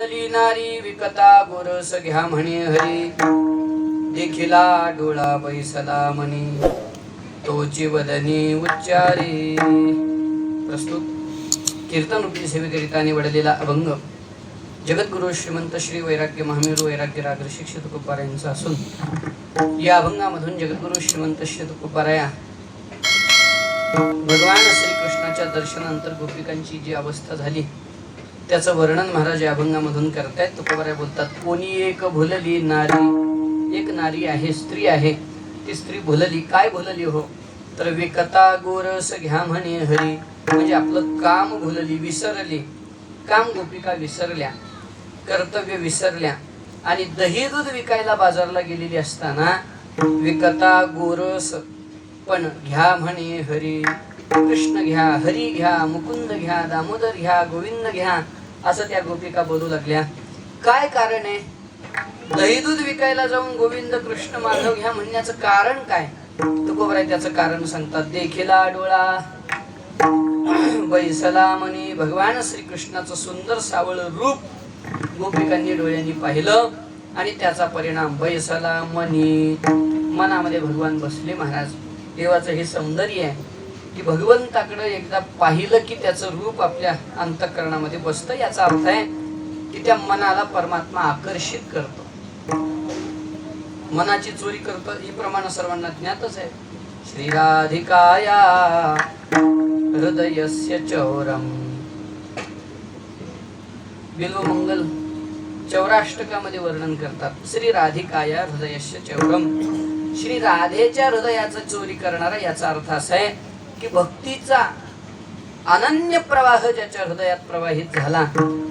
चली नारी विकता गोरस घ्या म्हणे हरी. देखिला डोळा बैसला म्हणी तोची वदनी उच्चारी. प्रस्तुत. कीर्तन रूपी सेवेकरिता निवडलेला अभंग. जगद्गुरु श्रीमंत श्री वैराग्य महामेरू वैराग्य रागर शिक्षित तुकोबार यांचा असून या अभंगामधून जगद्गुरु श्रीमंत श्री तुकोबाराया भगवान श्रीकृष्णाच्या दर्शनानंतर गोपिकांची जी अवस्था झाली त्याचं वर्णन महाराज या अभंगामधून करतायत. तुकोबाराय बोलतात कोणी एक भुलली नारी एक नारी आहे स्त्री आहे. ती स्त्री भुलली काय भुलली हो? तर विकता गोरस घ्या म्हणे हरी. म्हणजे आपलं काम भुलली विसरली. काम गोपिका विसरल्या कर्तव्य विसरल्या. आणि दही दूध विकायला बाजारला गेलेली असताना विकता गोरस पण घ्या म्हणे हरी. कृष्ण घ्या हरी घ्या मुकुंद घ्या दामोदर घ्या गोविंद घ्या. असं त्या गोपिका बोलू लागल्या. काय कारण आहे? दही दूध विकायला जाऊन गोविंद कृष्ण माधव ह्या म्हणण्याचं कारण काय? तुकोबराय त्याचं कारण सांगतात. देखिला डोळा बैसला म्हणे भगवान श्रीकृष्णाचं सुंदर सावळ रूप गोपिकांनी डोळ्यांनी पाहिलं आणि त्याचा परिणाम बैसला मनी. मनामध्ये भगवान बसले महाराज. देवाचं हे सौंदर्य आहे. की भगवंताकडे एकदा पाहिलं की त्याचं रूप आपल्या अंतकरणामध्ये बसतं याचा अर्थ आहे की त्या मनाला परमात्मा आकर्षित करतो. मनाची चोरी करतो ही प्रमाण सर्वांना ज्ञातच आहे. श्रीराधिकाया हृदयस्य चौरम. बिल्वमंगल चौराष्टकामध्ये वर्णन करतात. श्री राधिकाया हृदयस्य चौरम. श्री राधेच्या हृदयाचं चोरी करणारा याचा अर्थ असा आहे की भक्तीचा अनन्य प्रवाह ज्याच्या हृदयात प्रवाहित झाला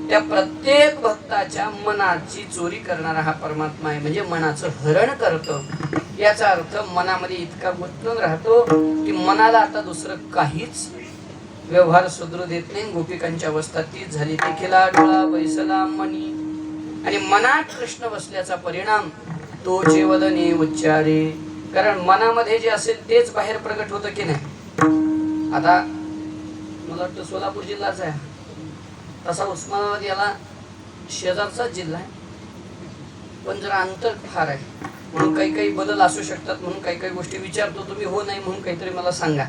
त्या प्रत्येक भक्ताच्या मनाची चोरी करणारा हा परमात्मा आहे. म्हणजे मनाचं हरण करतो. याचा अर्थ मनामध्ये इतका गुंतून राहतो की मनाला आता दुसरं काहीच व्यवहार सुधरू देत नाही. गोपिकांची अवस्था तीच झाली. देखिला डोळा बैसला मनी. आणि मनात कृष्ण बसल्याचा परिणाम तो वदने उच्चारे. कारण मनामध्ये जे असेल तेच बाहेर प्रगट होतं की नाही? आता मला वाटतं सोलापूर जिल्हाच आहे. तसा उस्मानाबाद याला शेजारचाच जिल्हा आहे. पण जरा अंतर फार आहे म्हणून काही काही बदल असू शकतात म्हणून काही काही गोष्टी विचारतो तुम्ही हो नाही म्हणून काहीतरी मला सांगा.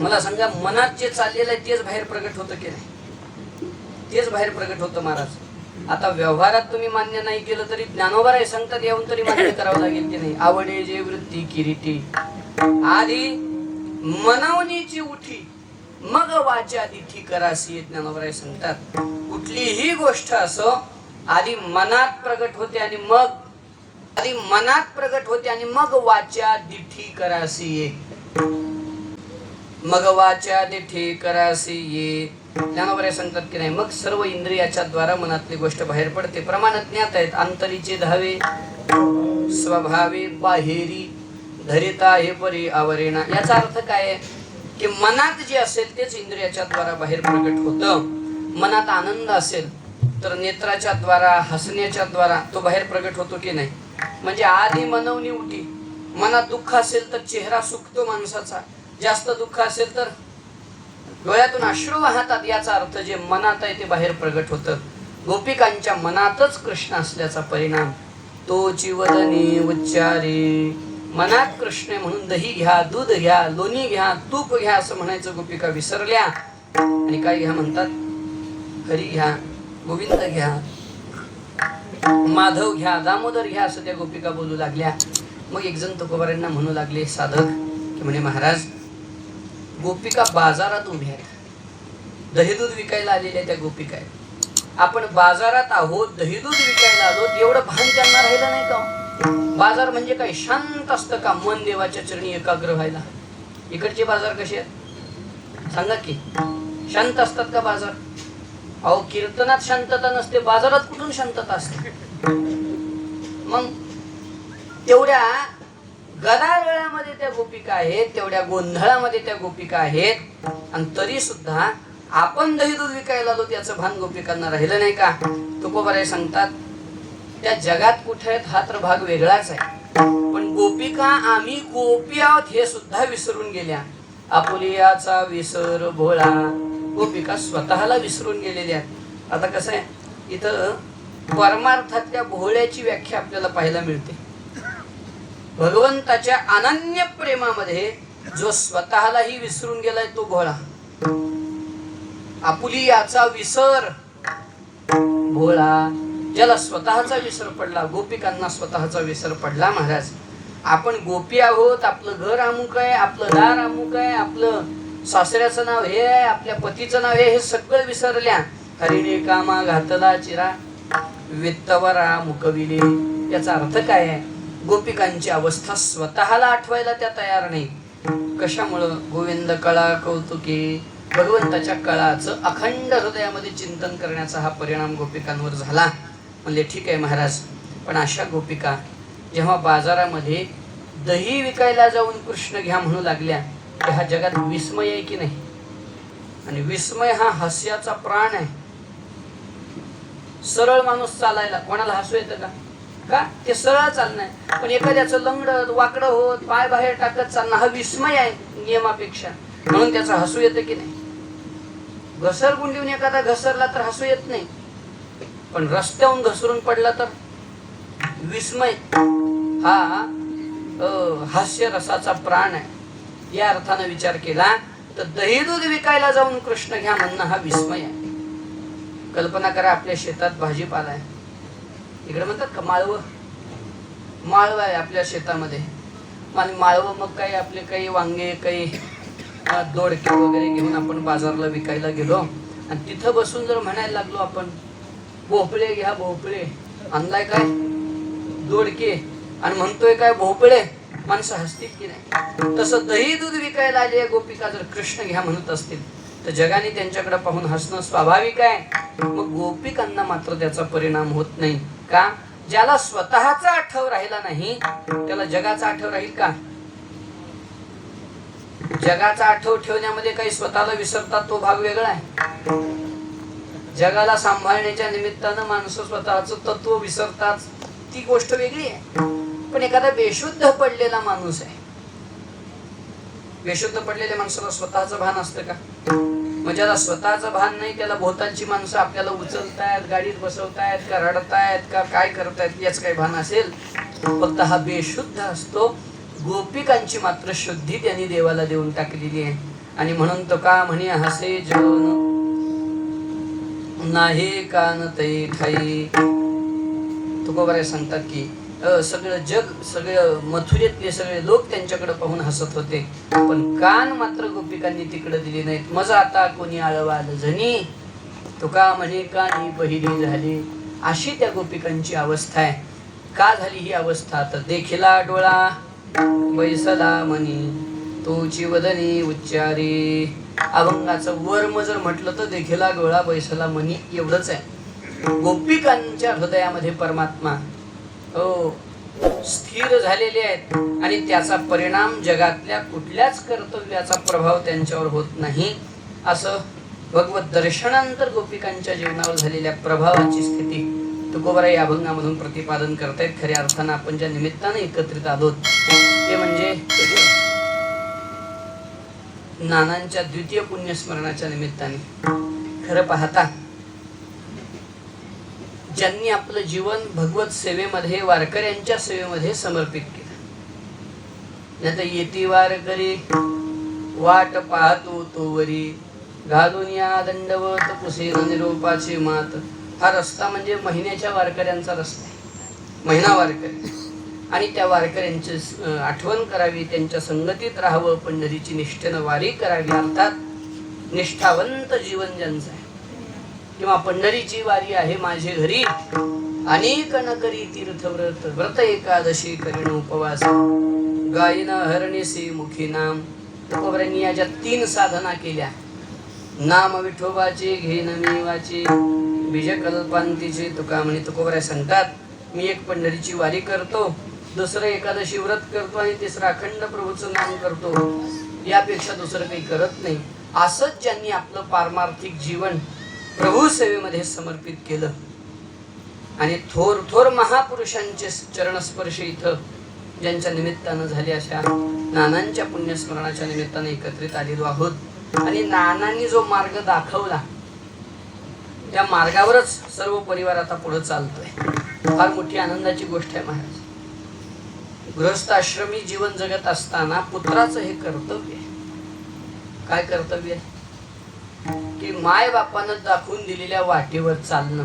मला सांगा मनात जे चाललेलं आहे तेच बाहेर प्रगट होतं की नाही? तेच बाहेर प्रगट होतं महाराज. आता व्यवहारात तुम्ही मान्य नाही केलं तरी ज्ञानोबार आहे सांगतात येऊन तरी मान्य करावं लागेल की नाही? आवडे जे वृत्ती किरीटी. आधी मनवणीची उठी मग वाचा दिठी करासी ज्ञानोबराय सांगतात. कुठलीही गोष्ट असो आधी मनात प्रगट होते आणि मग आधी मनात प्रगट होते आणि मग वाचा दिठी करासी ये मग वाचा दिठी करासी ये ज्ञानोबराय सांगतात की नाही मग सर्व इंद्रियाच्या द्वारा मनातली गोष्ट बाहेर पडते. प्रमाण ज्ञात आहेत अंतरीचे धावे स्वभावे बाहेरी धरिता हे परी आवरेणा. याचा अर्थ काय आहे? की मनात जे असेल तेच इंद्रियाच्या द्वारा बाहेर प्रकट होतं. मनात आनंद असेल तर नेत्राच्या द्वारा हसण्याच्या द्वारा तो बाहेर प्रकट होतो की नाही? म्हणजे आधी मनवणी उठी. मनात दुःख असेल तर चेहरा सुकतो माणसाचा. जास्त दुःख असेल तर डोळ्यातून अश्रू वाहतात. याचा अर्थ जे मनात आहे ते बाहेर प्रगट होतं. गोपिकांच्या मनातच कृष्ण असल्याचा परिणाम. तो चिवदनी उच्चारी. मनात कृष्ण आहे म्हणून दही घ्या दूध घ्या लोणी घ्या तूप घ्या असं म्हणायचं गोपिका विसरल्या. आणि काय घ्या म्हणतात? हरी घ्या गोविंद घ्या माधव घ्या दामोदर घ्या असं त्या गोपिका बोलू लागल्या. मग एक जण तुकोबारांना म्हणू लागले साधक की म्हणे महाराज गोपिका बाजारात उभ्या आहेत दही दूध विकायला आलेल्या त्या गोपिका आहेत. आपण बाजारात आहोत दही दूध विकायला आलो एवढं भान त्यांना राहिलं नाही का हो? बाजार म्हणजे काय? शांत असतं का मन देवाच्या चरणी एकाग्र व्हायला. इकडचे बाजार कसे आहेत? सांगा की. शांत असतात का बाजार? अहो कीर्तनात शांतता नसते बाजारात कुठून शांतता असते? मग तेवढ्या गदावेळामध्ये त्या गोपिका आहेत तेवढ्या गोंधळामध्ये त्या गोपिका आहेत आणि तरी सुद्धा आपण दही दूध विकायला आलो त्याचं भान गोपिकांना राहिलं नाही का? तुकोबाराय सांगतात त्या जगात कुठे आहेत हा तर भाग वेगळाच आहे. पण गोपिका आम्ही गोपी आहोत हे सुद्धा विसरून गेल्या. आपुलियाचा विसर भोळा. गोपिका स्वतःला विसरून गेलेल्या. आहेत आता कसं आहे इथं परमार्थातल्या भोळ्याची व्याख्या आपल्याला पाहायला मिळते. भगवंताच्या अनन्य प्रेमामध्ये जो स्वतःलाही विसरून गेलाय तो भोळा. आपुली याचा विसर भोळा. ज्याला स्वतःचा विसर पडला गोपिकांना स्वतःचा विसर पडला महाराज. आपण गोपी आहोत आपलं घर अमुक आहे आपलं दार अमुक आहे आपलं सासऱ्याचं नाव हे आहे आपल्या पतीचं नाव हे हे सगळं विसरल्या. हरिणी कामा घातला चिरा वित्तवरा मुकविले याचा अर्थ काय आहे? गोपिकांची अवस्था स्वतःला आठवायला त्या तयार नाही. कशामुळं? गोविंद कळा कौतुके. भगवंताच्या कळाचं अखंड हृदयामध्ये चिंतन करण्याचा हा परिणाम गोपिकांवर झाला. म्हणले ठीक आहे महाराज पण अशा गोपिका जेव्हा बाजारामध्ये दही विकायला जाऊन कृष्ण घ्या म्हणू लागल्या की हा जगात विस्मय आहे की नाही? आणि विस्मय हा हास्याचा प्राण आहे. सरळ माणूस चालायला कोणाला हसू येतं का? का? ते सरळ चालणं पण एखाद्याचं लंगडत वाकडं होत पाय बाहेर टाकत चालणं हा विस्मय आहे नियमापेक्षा. म्हणून त्याचं हसू येतं की नाही? घसर गुंडीहून एखादा घसरला तर हसू येत नाही. पण रस्त्याहून घसरून पडला तर विस्मय. हा हास्य रसाचा प्राण आहे. या अर्थानं विचार केला तर दही दूध विकायला जाऊन कृष्ण घ्या म्हणणं हा विस्मय आहे. कल्पना करा आपल्या शेतात भाजीपाला आहे. इकडे म्हणतात का माळवं? माळवं आहे आपल्या शेतामध्ये. आणि माळवं मग काही आपले काही वांगे काही दोडके वगैरे घेऊन आपण बाजारला विकायला गेलो. आणि तिथं बसून जर म्हणायला लागलो आपण भोपळे घ्या भोपळे. आणलाय काय? दोडके. आणि म्हणतोय काय भोपळे? माणसं हसतील की नाही? तसं दही दूध विकायला आले गोपिका जर कृष्ण घ्या म्हणत असतील तर जगाने त्यांच्याकडे पाहून हसणं स्वाभाविक आहे. मग गोपिकांना मात्र त्याचा परिणाम होत नाही. का? ज्याला स्वतःचा आठव राहिला नाही त्याला जगाचा आठव राहील का? जगाचा आठव ठेवण्यामध्ये काही स्वतःला विसरतात तो भाग वेगळा आहे. जगाला सांभाळण्याच्या निमित्तानं माणसं स्वतःचं तत्व विसरतात. ती गोष्ट वेगळी आहे. पण एखादा बेशुद्ध पडलेला माणूस आहे. बेशुद्ध पडलेल्या माणसाला स्वतःचं भान असतं का? म्हणजे मग ज्याला स्वतःचं भान नाही त्याला भोवतालची माणसं आपल्याला उचलतायत गाडीत बसवतायत का रडतायत का काय करतायत याच काही भान असेल? फक्त हा बेशुद्ध असतो. गोपिकांची मात्र शुद्धी त्यांनी देवाला देऊन टाकलेली आहे. आणि म्हणून तो का म्हणे हसे जन नाही कान तै ठाई. तुकोबाराय सांगतात की सगळं जग सगळं मथुरेतले सगळे लोक त्यांच्याकडे पाहून हसत होते. पण कान मात्र गोपिकांनी तिकडे दिले नाहीत. मज आता कोणी आळवाल जणी तुका म्हणे कानी पहिली झाली. अशी त्या गोपिकांची अवस्था आहे. का झाली ही अवस्था? तर देखिला डोळा. बैसला म्हणी तुची वदनी उच्चारी. अभंगाचं वर्म जर म्हटलं तर देखिला डोळा बैसला मनी एवढंच आहे. गोपिकांच्या हृदयामध्ये परमात्मा हो स्थिर झालेले आहेत. आणि त्याचा परिणाम जगातल्या कुठल्याच कर्तव्याचा प्रभाव त्यांच्यावर होत नाही. असं भगवत दर्शनानंतर गोपिकांच्या जीवनावर झालेल्या प्रभावाची स्थिती तुकोबरा या अभंगामधून प्रतिपादन करतायत. खऱ्या अर्थानं आपण ज्या निमित्तानं एकत्रित आलोत ते म्हणजे नानांच्या द्वितीय पुण्यस्मरणाच्या निमित्ताने. खरं पाहता ज्यांनी आपलं जीवन भगवत सेवेमध्ये वारकऱ्यांच्या सेवेमध्ये समर्पित केलं. नाही तर येती वारकरी वाट पाहतो तोवरी घालून या दंडवत कुसेन निरोपाची मात. हा रस्ता म्हणजे महिन्याच्या वारकऱ्यांचा रस्ता आहे. महिना वारकरी. आणि त्या वारकऱ्यांची आठवण करावी त्यांच्या संगतीत राहावं पंढरीची निष्ठेनं वारी करावी. अर्थात निष्ठावंत जीवन ज्यांचं आहे. किंवा पंढरीची वारी आहे माझे घरी. अनेक न करी तीर्थव्रत व्रत एकादशी करीण उपवास. गायन हरणीसी मुखी नाम. तुकोबऱ्यांनी या ज्या तीन साधना केल्या. नाम विठोबाचे घेन मी वाचे बीजकल्पांतीचे तुका म्हणे तुकोबऱ्या सांगतात मी एक पंढरीची वारी करतो. दुसरं एकादशी व्रत करतो आणि तिसरं अखंड प्रभूचं नाम करतो. यापेक्षा दुसरं काही करत नाही. असंच ज्यांनी आपलं पारमार्थिक जीवन प्रभू सेवेमध्ये समर्पित केलं. आणि थोर थोर महापुरुषांचे चरणस्पर्श इथं ज्यांच्या निमित्तानं झाले अशा नानांच्या पुण्यस्मरणाच्या निमित्तानं एकत्रित आलेलो आहोत. आणि नानांनी जो मार्ग दाखवला त्या मार्गावरच सर्व परिवार आता पुढे चालतोय. फार मोठी आनंदाची गोष्ट आहे महाराज. गृहस्थाश्रमी जीवन जगत असताना पुत्राचं हे कर्तव्य काय कर्तव्य आहे? की माय बापानं दाखवून दिलेल्या वाटेवर चालणं.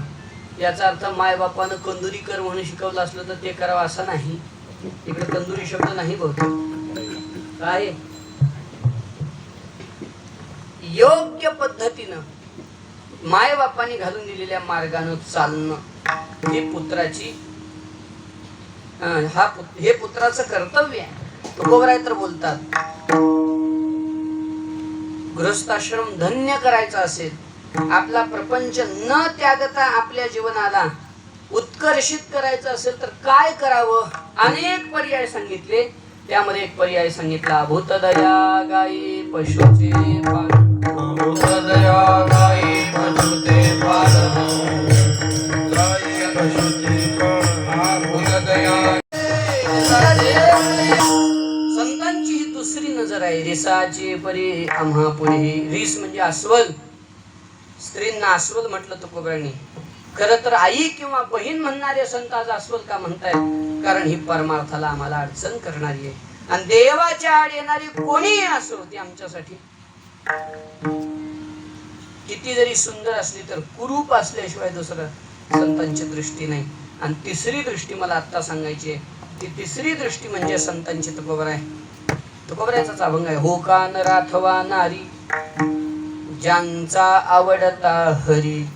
याचा अर्थ माय बापानं कंदुरी कर म्हणून शिकवलं असलं तर ते करावं असं नाही. इकडे कंदुरी शब्द नाही बहुतेक काय? योग्य पद्धतीनं माय बापाने घालून दिलेल्या मार्गानं चालणं. हे पुत्राची हा पुत- हे पुत्राचं कर्तव्य आहे. तुकोबराय तर बोलतात. गृहस्थाश्रम धन्य करायचा असेल आपला प्रपंच न त्यागता आपल्या जीवनाला उत्कर्षित करायचं असेल तर काय करावं? अनेक पर्याय सांगितले. त्यामध्ये एक पर्याय सांगितला भूतदया गाई पशुचे पालन. भूतदया गाई पशुचे पालन. आहे रिसाची परी आम्हा रिस म्हणजे अस्वल. स्त्रींना अस्वल म्हटलं तुकोबरांनी खर तर आई किंवा बहीण म्हणणारे संत आज अस्वल का म्हणतायत? कारण ही परमार्थाला आम्हाला अडचण करणारी आहे. आणि देवाच्या आड येणारी कोणीही असो ती आमच्यासाठी. किती जरी सुंदर असली तर कुरूप असल्याशिवाय दुसरं संतांची दृष्टी नाही. आणि तिसरी दृष्टी मला आता सांगायची आहे. ती तिसरी दृष्टी म्हणजे संतांची तुकोबर आहे. तुकोबरायचाच अभंग आहे. हो कान राथवा नारी ज्यांचा आवडता हरी.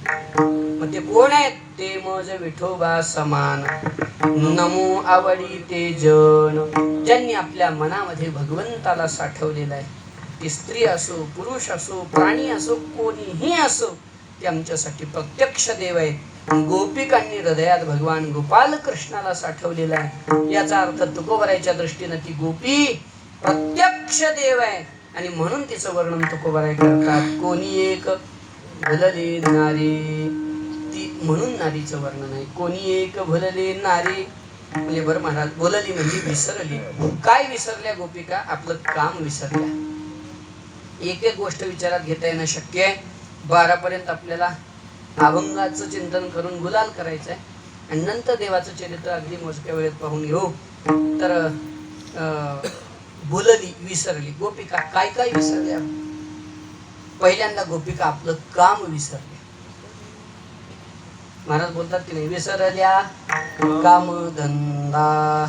मग ते कोण आहेत? ते मज विठोबा समान. नमो आवडी ते जन. ज्यांनी आपल्या मनामध्ये भगवंताला साठवलेलं आहे. ती स्त्री असो पुरुष असो प्राणी असो कोणीही असो ते आमच्यासाठी प्रत्यक्ष देव आहेत. गोपिकांनी हृदयात भगवान गोपाल कृष्णाला साठवलेला आहे. याचा अर्थ तुकोबरायच्या दृष्टीनं ती गोपी प्रत्यक्ष देव आहे. आणि म्हणून तिचं वर्णन तुकोबाराय करतात. कोणी एक भलले नारी ती म्हणून नारीचं वर्णन आहे. कोणी एक भलले नारी म्हणजे बरं महाराज बोलली म्हणजे विसरली. काय विसरल्या गोपिका? आपलं काम विसरल्या. एक एक गोष्ट विचारात घेता येणं शक्य आहे. बारा पर्यंत आपल्याला अभंगाचं चिंतन करून गुलाल करायचं आहे आणि नंतर देवाचं चरित्र अगदी मोजक्या वेळेत पाहून घेऊ. तर अं, बोलली विसरली. गोपिका काय काय विसरल्या? पहिल्यांदा गोपिका आपलं काम विसरल्या. महाराज बोलतात की नाही विसरल्या. काम धंदा.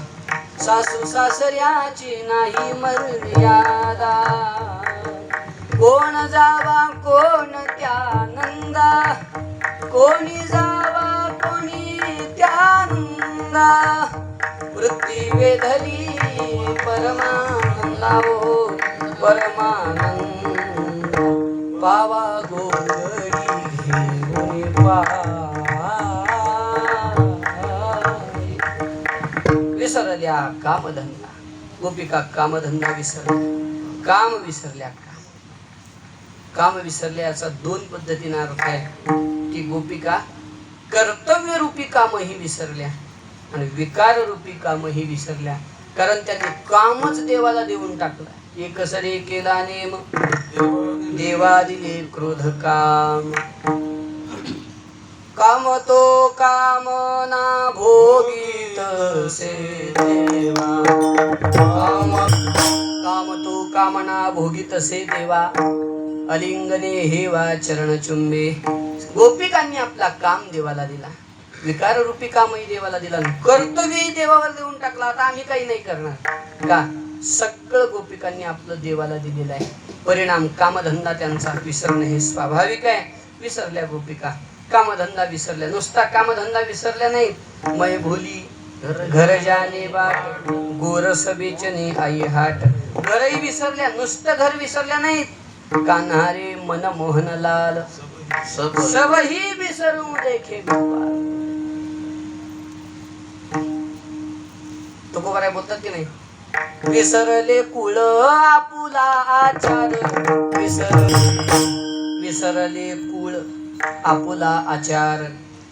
सासू सासऱ्याची नाही मर्यादा. कोण जावा कोण त्या नंदा. कोणी जावा कोणी त्या नंदा. वृत्ती वेधली परमा ओ परमानंद पावा गोंधळी विसरल्या कामधंदा गोपिका कामधंदा विसरल्या काम विसरल्या काम काम विसरल्या याचा दोन पद्धतीने अर्थ आहे की गोपिका कर्तव्य रूपी कामही विसरल्या आणि विकार रूपी कामही विसरल्या. कारण त्यांनी कामच देवाला देऊन टाकलं. एकसरी केला नेम देवा दिले क्रोध काम. काम तो कामना भोगीत से देवा. काम काम तो कामना भोगीत से देवा. अलिंगने हेवा चरण चुंबे. गोपिकांनी आपला काम देवाला दिला. विकार रूपी कामही देवाला दिला कर्तव्यही देवावर देऊन टाकला. आता आम्ही काही नाही करणार. का? सगळं गोपिकांनी आपलं देवाला दिलेलं आहे. परिणाम कामधंदा त्यांचा विसरणं हे स्वाभाविक आहे. विसरल्या गोपिका. कामधंदा विसरल्या. नुसता कामधंदा विसरल्या नाहीत मय भोली घर जाने बाट गोरस बेचने आई हाट. घरही विसरल्या. नुसतं घर विसरल्या नाहीत. कान्हारे मन मोहनलाल सबही. विसरू देखे गोपाल तुकोबाराय बोलतात की नाही? विसरले कुळ आपुला आचार. विसर विसरले कुळ आपुला आचार.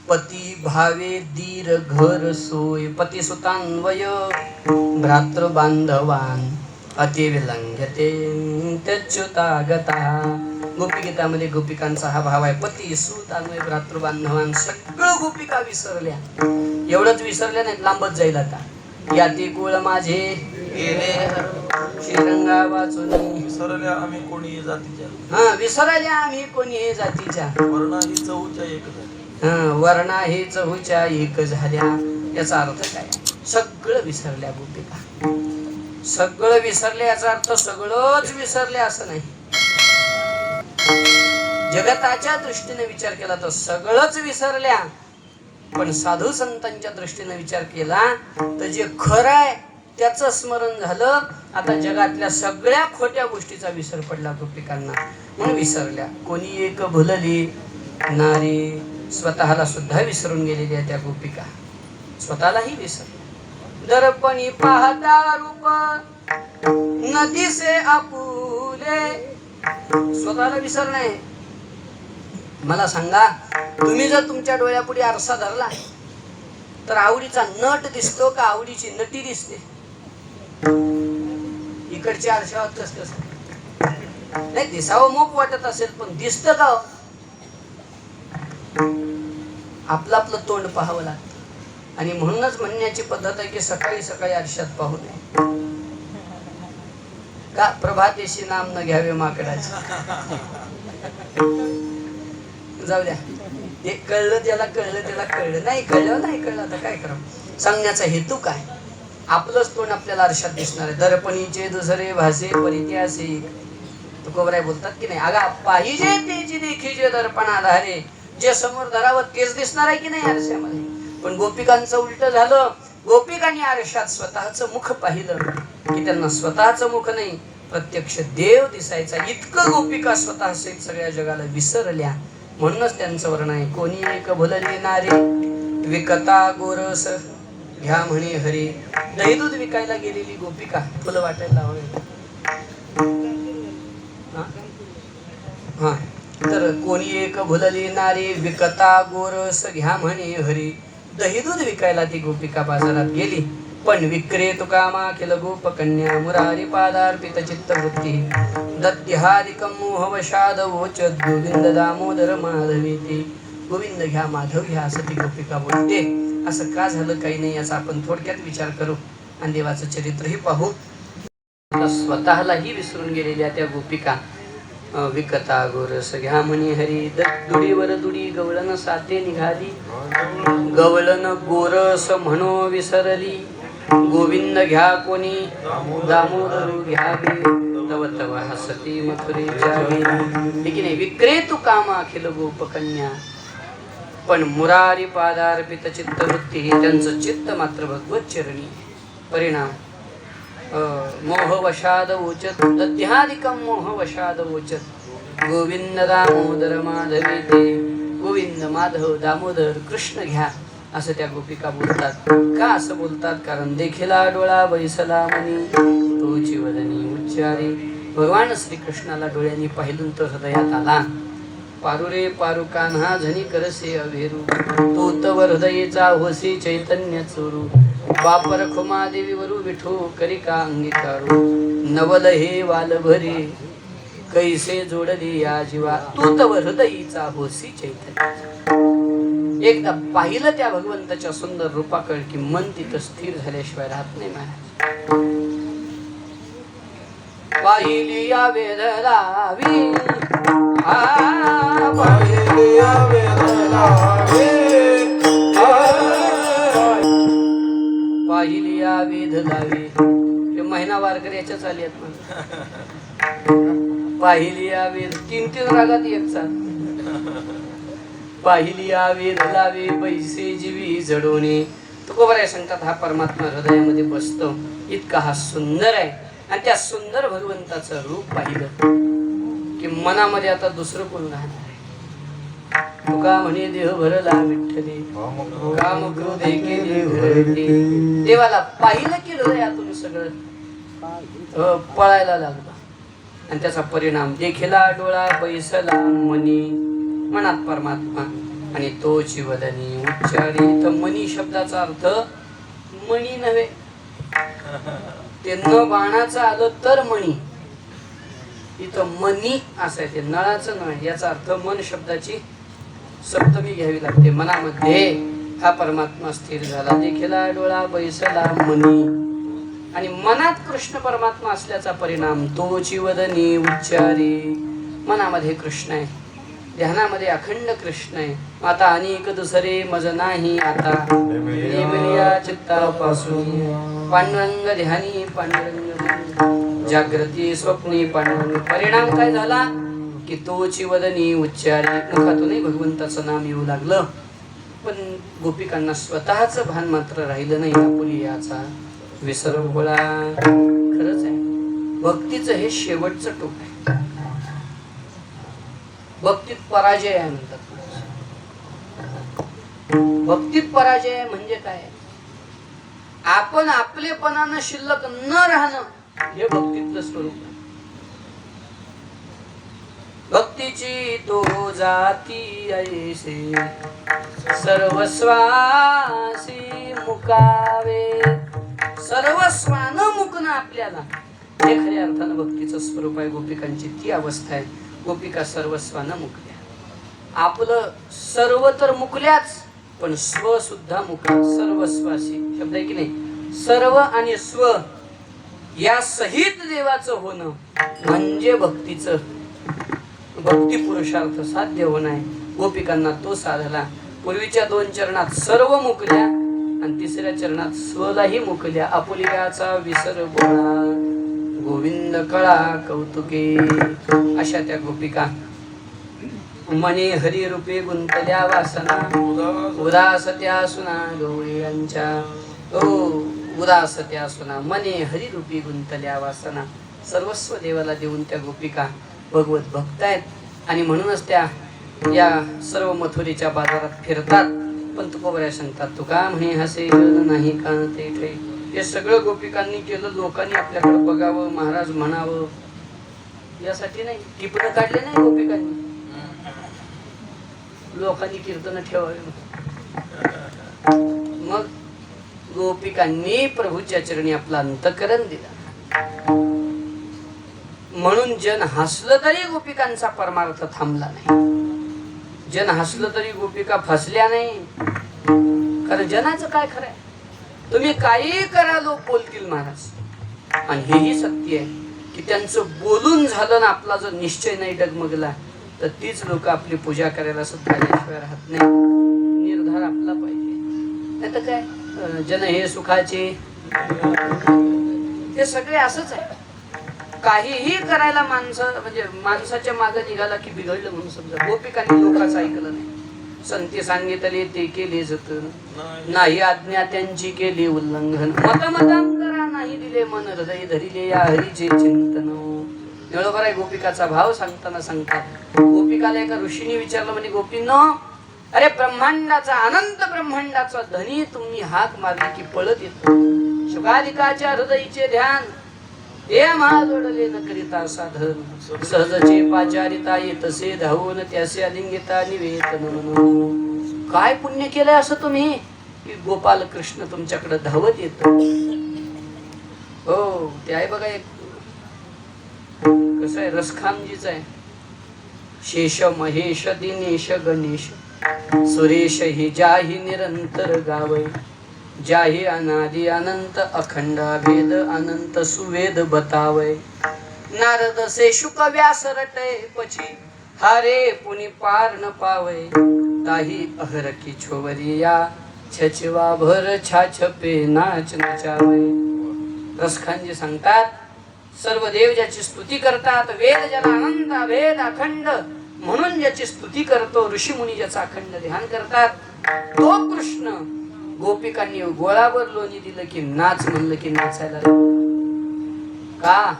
पती भावे दीर घर सोय. पती सुतान्वय भ्रातृ बांधवान. अति विलंघते त्याच्युता गता गोपिगीतामध्ये गोपिकांचा हा भाव आहे. पती सुतान्वय अन्वय भ्रातृबांधवान सगळं गोपिका विसरल्या. एवढंच विसरल्या नाही लांबत जाईल आता. याती कुळ माझे. गेले. श्रीरंगा वाचून. विसरल्या आम्ही कोणी जातीच्या? हा विसरल्या आम्ही कोणी जातीच्या. वर्ण ही चौच्या एक हा वर्णा हे चहूच्या एक झाल्या. याचा अर्थ काय? सगळं विसरल्या गोपिका. सगळं विसरले याचा अर्थ सगळंच विसरले असं नाही. जगताच्या दृष्टीने विचार केला तर सगळंच विसरल्या. पण साधू संतांच्या दृष्टीने विचार केला तर जे खरं आहे त्याचं स्मरण झालं. आता जगातल्या सगळ्या खोट्या गोष्टीचा विसर पडला गोपिकांना म्हणून विसरल्या. कोणी एक भुलली नारी स्वतःला सुद्धा विसरून गेलेली आहे त्या गोपिका. स्वतःलाही विसर दर्पणी पाहता रूप नदीसे आपुले स्वतःला विसर नाही मला सांगा तुम्ही जर तुमच्या डोळ्यापुढे आरसा धरला तर आवडीचा नट दिसतो का आवडीची नटी दिसते? इकडचे आरशावर कसं कस नाही दिसावं मोप वाटत असेल पण दिसत का हो? आपलं आपलं तोंड पाहावं लागतं. आणि म्हणूनच म्हणण्याची पद्धत आहे की सकाळी सकाळी आरशात पाहू नये. का प्रभातेशी नाम न घ्यावे माकडाचे? जाऊ द्या. ते कळलं त्याला कळलं त्याला कळलं. नाही कळलं नाही कळलं आता काय करावं? सांगण्याचा हेतू काय? आपलंच तोंड आपल्याला आरशात दिसणार आहे. दर्पणीचे दुसरे भासे परित्यासे तुकोबराय बोलतात की नाही? अगा पाहिजे तेची देखीचे दर्पण आधारे जे समोर धरावं तेच दिसणार आहे की नाही आरशामध्ये? पण गोपिकांचं उलट झालं. गोपिकांनी आरशात स्वतःच मुख पाहिलं. की त्यांना स्वतःच मुख नाही प्रत्यक्ष देव दिसायचा. इतकं गोपिका स्वतः सगळ्या जगाला विसरल्या. म्हणूनच त्यांचं वर्ण आहे. कोणी एक भुलली नारी विकता गोरस. घ्या म्हणे हरी. दही दूध विकायला गेलेली गोपिका फुलं वाटायला लावले हा? हा. तर कोणी एक भुलली नारी विकता गोरस. घ्या म्हणे हरी. दही दूध विकायला ती गोपिका बाजारात गेली. पण विक्रे तुकामा गोपकन्या मुरारी पादार्पित चित्त वृत्ती दत्तिहादिकं मोहवशाद वोच गोविंद दामोदर माधवी गोविंद घ्या माधव घ्या असं ती गोपिका बोलते. असं का झालं काही नाही याचा आपण थोडक्यात विचार करू. आणि देवाचं चरित्रही पाहू. स्वतःलाही विसरून गेलेल्या त्या गोपिका विकता गोरस घ्या म्हणी हरी. दुडीवर दुडी गवळण साते निघाली. गवळण गोरस म्हणो विसरली. गोविंद घ्या कोणी दामोदर घ्या तव तव हसती मथुरेच्या की नाही विक्रे तू कामा अखिल गोपकन्या. पण मुरारी पादार्पित चित्त वृत्ती हे त्यांचं चित्त मात्र भगवत चरणी. परिणाम. मोहवशाद वोचत दध्यादिकं मोहवशाद वोचत. गोविंद दामोदर माधवी ते. गोविंद माधव दामोदर कृष्ण घ्या. असं त्या गोपिका बोलतात. का असं बोलतात? कारण देखिला डोळा बैसला मनी तोची वदनी उच्चारी. भगवान श्रीकृष्णाला डोळ्यांनी पाहिलून तर हृदयात आला. पारुरे पारु कान्हा झनी करसे अभेरू. तो तव हृदयेचा होसी चैतन्य चोरू. वापर खुमा देवी वरू विठो करी का अंगीकारू. नवल हे वालभरे कैसे जोडली या जीवा. तू तव हृदयीचा होसी चैतन्य एकदा पाहिलं त्या भगवंताच्या सुंदर रूपाकड की मन तिथं स्थिर झाल्याशिवाय राहत नाही महाराज. पाहिली या वेदरावी पाहिली या पाहिली या वेध हे महिना वारकरी याच्याच आली आहेत मग पाहिली या वेद तीन तीन रागात एक चाल पाहिली या वेद लावे पैसे जीवी जडवणे तुकोबराय सांगतात हा परमात्मा हृदयामध्ये बसतो? इतका हा सुंदर आहे. आणि त्या सुंदर भगवंताचं रूप पाहिलं की मनामध्ये आता दुसरं कोण राहणार आहे? तुका म्हणे देह भरला विठ्ठले काम क्रोधे केले देवाला पाहिलं की हृदयातून सगळं? पळायला लागलं. आणि त्याचा परिणाम देखिला डोळा बैसला मनी. मनात परमात्मा आणि तो जीवदनी उच्चारी तर मनी शब्दाचा अर्थ मणी नव्हे. ते न बाणाचं आलं तर मणी इथं मनी असं आहे ते नळाचं नळ याचा अर्थ मन शब्दाची सप्तमी घ्यावी लागते. मनामध्ये हा परमात्मा स्थिर झाला. देखीला डोळा बैसला मनी. आणि मनात कृष्ण परमात्मा असल्याचा परिणाम तो वदनी उच्चारी. मनामध्ये कृष्ण आहे. ध्यानामध्ये अखंड कृष्ण आहे. आता अनेक दुसरे मज नाही आता. नेमलिया चित्तापासून पांडुरंग ध्यानी पांडुरंग जागृती स्वप्नी पांडुरंग. परिणाम काय झाला? की तोची वदनी उच्चारी मुखातूनही भगवंताचं नाम येऊ लागलं. पण गोपिकांना स्वतःच भान मात्र राहिलं नाही आपुली याचा विसर्ग गोळा खरंच आहे. भक्तीचं हे शेवटचं टोक आहे. भक्तीत पराजय आहे म्हणतात. भक्तीत पराजय म्हणजे काय? आपण आपलेपणानं शिल्लक न राहणं हे भक्तीतलं स्वरूप आहे. भक्तीची तो जाती ऐसे सर्वस्वासी मुकावे. सर्वस्वानं मुकणं आपल्याला. हे खऱ्या अर्थानं भक्तीचं स्वरूप आहे गोपिकांची ती अवस्था आहे. गोपिका सर्वस्वानं मुकल्या. आपलं सर्व तर मुकल्याच पण स्व सुद्धा मुकला सर्वस्वाशी शब्द आहे की नाही? सर्व आणि स्व या सहित देवाचं होणं म्हणजे भक्तीचं. भक्ती पुरुषार्थ साध्य होणं आहे. गोपिकांना तो साधला. पूर्वीच्या दोन चरणात सर्व मुकल्या आणि तिसऱ्या चरणात स्वलाही मुकल्या. आपुलियाचा विसर बोळा गोविंद कळा कौतुके. अशा त्या गोपिका. मने हरी रूपे गुंतल्या वासना. उदास त्या सुना गवळी यांच्या. ओ उदास त्या सुना. मने हरी रूपी गुंतल्या वासना. सर्वस्व देवाला देऊन त्या गोपिका भगवत भक्त आहेत आणि म्हणूनच त्या या सर्व मथुरीच्या बाजारात फिरतात. पण तुकोबऱ्या सांगतात तुका म्हणे हसे नाही का ते ठे हे सगळं गोपिकांनी केलं लोकांनी आपल्याकडे बघावं महाराज म्हणावं. यासाठी नाही टिपणं काढले नाही गोपिकांनी. लोकांनी कीर्तन ठेवावे मग गोपिकांनी प्रभूच्या चरणी आपलं अंतकरण दिला. म्हणून जन हसलं तरी गोपिकांचा परमार्थ थांबला नाही. जन हसलं तरी गोपिका फसल्या नाही. कारण जनाचं काय खरंय? तुम्ही काही करा लोक बोलतील महाराज आणि हेही सत्य आहे की त्यांचं बोलून झालं ना आपला जो निश्चय नाही डगमगला तर तीच लोक आपली पूजा करायला सुद्धा आल्याशिवाय राहत नाही. निर्धार आपला पाहिजे. नाही तर काय जन हे सुखाचे. हे सगळे असंच आहे. काहीही करायला माणसं म्हणजे माणसाच्या मागे निघाला की बिघडलं म्हणून समजा. गोपिकांनी लोकांचं ऐकलं नाही. संती सांगितले ते केले जत. नाही. आज्ञा त्यांची केली उल्लंघन. मतमतांतरा नाही दिले मन हृदय धरिले या हरीचे चिंतन. आहे गोपिकाचा भाव सांगताना सांगतात गोपिकाला एका ऋषीने विचारलं म्हणजे गोपींनो अरे ब्रह्मांडाचा अनंत ब्रह्मांडाचा धनी तुम्ही हाक मारली की पळत येतो. शुकाधिकाच्या हृदयीचे ध्यान ते महाजोडले न करिता साधन. सहजचे पाचारिता येतसे धावून त्यासे अलिंगिता निवेदन म्हणून. काय पुण्य केलंय असं तुम्ही? की गोपाल कृष्ण तुमच्याकडे धावत येत. हो ते आहे बघा एक. कसं आहे रसखानजीच आहे. शेष महेश दिनेश गणेश. सुरेश हि जाही निरंतर गावय जाही अनादि अनंत अखंड भेद अनंत सुवेद बतावय नारद से शुक व्यास रटय पची हरे पुनि पार न पावय ताही अहर की छोवरिया छछवा भर छाछपे नाच नचावय रसखानजी सांगतात सर्व देव ज्याची स्तुती करतात वेद ज्याला अनंत भेद अखंड म्हणून ज्याची स्तुती करतो ऋषी मुनी ज्याचा अखंड ध्यान करतात तो कृष्ण गोपिकांनी गोळावर लोणी दिलं की नाच म्हणलं की नाचायला का?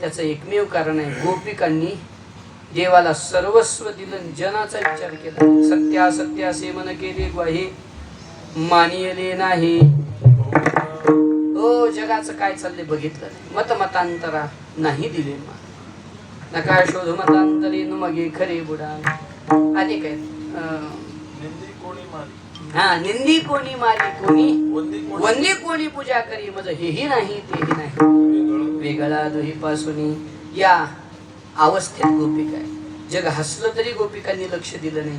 त्याचं एकमेव कारण आहे गोपिकांनी देवाला सर्वस्व दिलं जनाचा विचार केला. सत्या असत्य असे मन केले ग्वाही मानियले नाही. हो जगाचं काय चाललंय बघितलं नाही. मत मतांतरा नाही दिले मा. नका शोध मतांतरी न मगे खरे बुडा अनेक आहेत. अं, कोणी मारी? हा निंदी कोणी मारी कोणी? वंदी कोणी? पूजा करी? मज हेही नाही तेही नाही. वेगळं दुही पासून या अवस्थेत गोपिका आहे. जग हसलं तरी गोपिकांनी लक्ष दिलं नाही.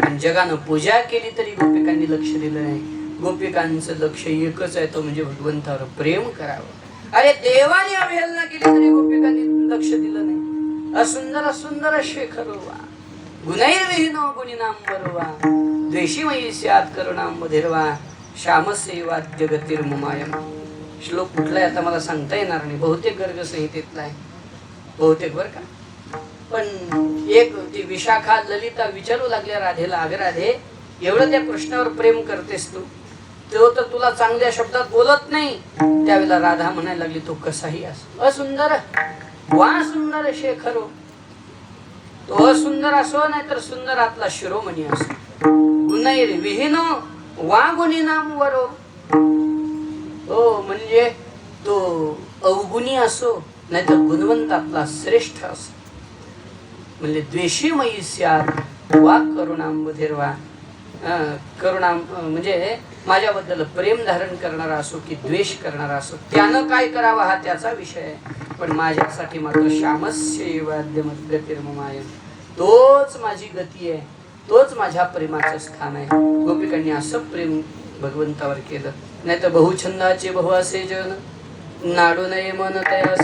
आणि जगानं पूजा केली तरी गोपिकांनी लक्ष दिलं नाही. गोपिकांचं लक्ष एकच आहे तो म्हणजे भगवंतावर प्रेम करावं. अरे देवाने अवहेलना केली तरी गोपिकांनी लक्ष दिलं नाही. असुंदर सुंदर शेखरोवा गुणैर्विहीनो गुणिनाम बरोवा द्वेषीमयी स्यात करुणाम बधिरवा श्यामसेवा जगतिर्ममायम। श्लोक कुठला आता मला सांगता येणार नाही बहुतेक गर्ग संहितेतला आहे बहुतेक बरं का? पण एक ती विशाखा ललिता विचारू लागल्या राधेला अग राधे एवढं त्या कृष्णावर प्रेम करतेस तू. तो तर तुला चांगल्या शब्दात बोलत नाही. त्यावेळेला राधा म्हणायला लागली तो कसाही असो असुंदर वा सुंदर शेखरो. तो असुंदर असो नाही तर सुंदर शिरोमणी असो. गुणैर विहीनो वा गुणी नाम वरो. हो म्हणजे तो अवगुणी असो नाही तर गुणवंतातला श्रेष्ठ असो. म्हणजे द्वेषी स्यात वा करुणाम करुणाम म्हणजे माझ्याबद्दल प्रेम धारण करणारा असो की द्वेष करणारा असो त्यानं काय करावा हा त्याचा विषय आहे. पण माझ्यासाठी मात्र श्यामस्य वाद्यमद्गतिर्ममाय. तोच माझी गती आहे. तोच माझ्या प्रेमाचं स्थान आहे. गोपिकांनी असं प्रेम भगवंतावर केलं. नाही तर बहुछंदाचे बहु असे जन. नाडू नये मन तया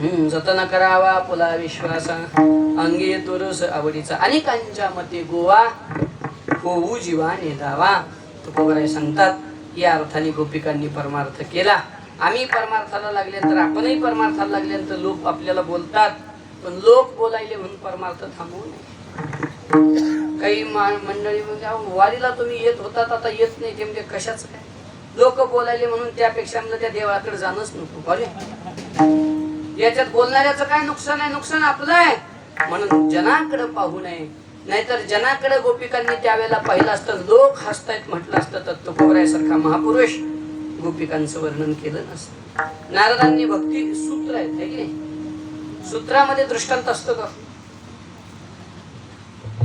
हम्म, जतन करावा पुला विश्वासा. अंगे तुरुस आवडीचा. अनेकांच्या मते गोवा होऊ जीवाने दावा तुकोबराय सांगतात या अर्थाने गोपिकांनी परमार्थ केला. आम्ही परमार्थाला लागले तर आपणही परमार्थाला लागल्यानंतर लोक आपल्याला बोलतात. पण लोक बोलायले म्हणून परमार्थ थांबवू नये. काही मंडळी म्हणजे वारीला तुम्ही येत होतात आता येत नाही. ते म्हणजे कशाच काय? लोक बोलायले म्हणून त्यापेक्षा मला त्या देवाकडे जाणंच नको. अरे! याच्यात बोलणाऱ्याचं काय नुकसान आहे? नुकसान आपलं आहे. म्हणून जनाकडे पाहू नये. नाहीतर जनाकडे गोपिकांनी त्यावेळेला पाहिलं असतं लोक हसतायत म्हटलं असतं तर तुकोबरायसारखा महापुरुष गोपिकांचं वर्णन केलं नसतं. नारदांनी भक्ती सूत्र आहेत की नाही? सूत्रामध्ये दृष्टांत असतो का?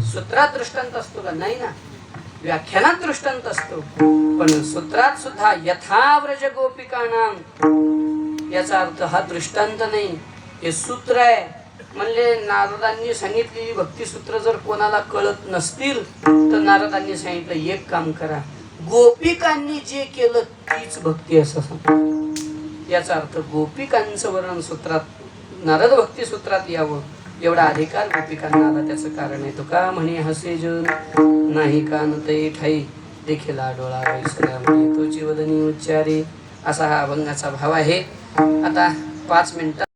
सूत्रात दृष्टांत असतो का? नाही ना. व्याख्यानात दृष्टांत असतो. पण सूत्रात सुद्धा यथाव्रज गोपिकानाम याचा अर्थ हा दृष्टांत नाही. हे सूत्र आहे. म्हणजे नारदांनी सांगितलेली भक्तिसूत्र जर कोणाला कळत नसतील तर नारदांनी सांगितलं एक काम करा. गोपिकांनी जे केलं तीच भक्ती असं सांग. याचा अर्थ गोपिकांचं वर्णन सूत्रात नारद भक्ती सूत्रात यावं. एवढा अधिकार गोपिकांना आला त्याचं कारण आहे तो का म्हणे हसे जन नाही कान ते ठाई देखील डोळा वैसला म्हणे तो जीवदनी उच्चारी. असा हा अभंगाचा भाव आहे. आता पाच मिनिटात